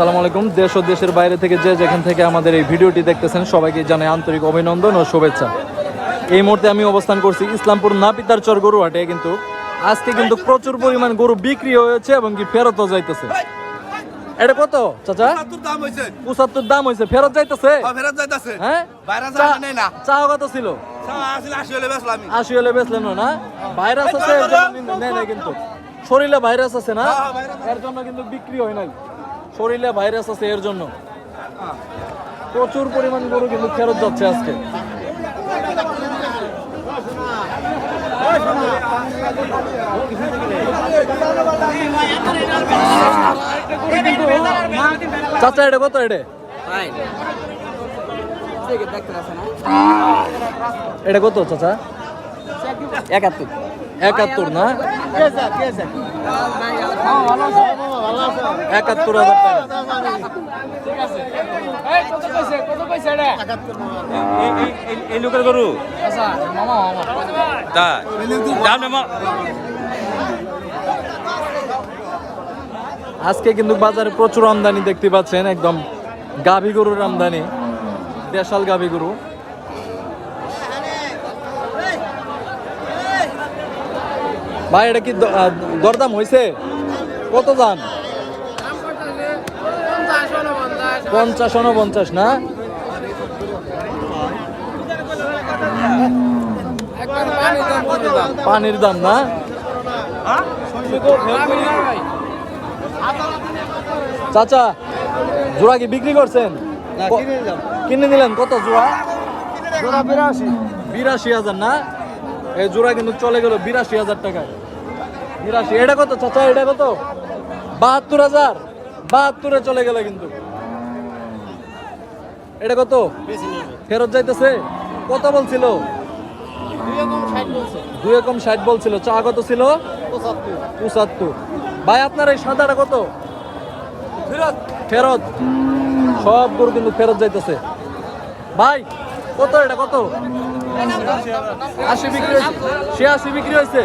আসসালামু আলাইকুম। দেশ ও দেশের বাইরে থেকে যে যেখান থেকে আমাদের এই ভিডিওটি দেখতেছেন সবাইকে জানাই আন্তরিক অভিনন্দন ও শুভেচ্ছা। এই মুহূর্তে আমি অবস্থান করছি ইসলামপুর নাপিতার চর গরু হাটে কিন্তু আজকে কিন্তু প্রচুর পরিমাণ গরু বিক্রি হয়েছে এবং কি ফেরতও যাইতেছে। এটা কত চাচা? সত্তর দাম হয়েছে পঁচাত্তর দাম হয়েছে ফেরত যাইতেছে? ফেরত যাইতাছে। হ্যাঁ? চা যাওয়া নেই না। চা কত ছিল? আসলে আসি হলে বেসলাম আমি। আশি হলে বেচলেন না? ভাইরাস আছে কিন্তু না শরীরে ভাইরাস আছে না? হ্যাঁ, এর জন্য কিন্তু বিক্রি হয় নাই। শরীরে ভাইরাস আছে এর জন্য। প্রচুর পরিমাণ গরু কিন্তু ফেরত যাচ্ছে আজকে। চাচা এটা কত এটা? এটা কত চাচা? একাত্তর। একাত্তর না? একাত্তর হাজার টাকা। এই লোকের গরু? নেমা আজকে কিন্তু বাজারে প্রচুর আমদানি দেখতে পাচ্ছেন একদম গাভী গরুর আমদানি দেশাল গাভী গরু। ভাই এটা কি দরদাম হয়েছে কত দাম? পঞ্চাশ উনপঞ্চাশ না? পানির দাম না? চাচা জোড়া কি বিক্রি করছেন? কিনে নিলেন? কত জোড়া? জোড়া বিরাশি। বিরাশি হাজার না? এই জোড়া কিন্তু চলে গেল বিরাশি হাজার টাকায়। বিরাশি এটা কত চাচা? এটা কত? বাহাত্তর হাজার? বাহাত্তরে চলে গেল কিন্তু। এটা কত? ফেরত যাইতেছে? কত বলছিল? দুই রকম ষাট বলছিল। চা কত ছিল? পঁচাত্তর। ভাই, আপনার এই সাদাটা কত? ফেরত। ফেরত। সব গরু কিন্তু ফেরত যাইতেছে। ভাই, কত এটা কত? আশি বিক্রি হয়েছে। সে আশি বিক্রি হয়েছে?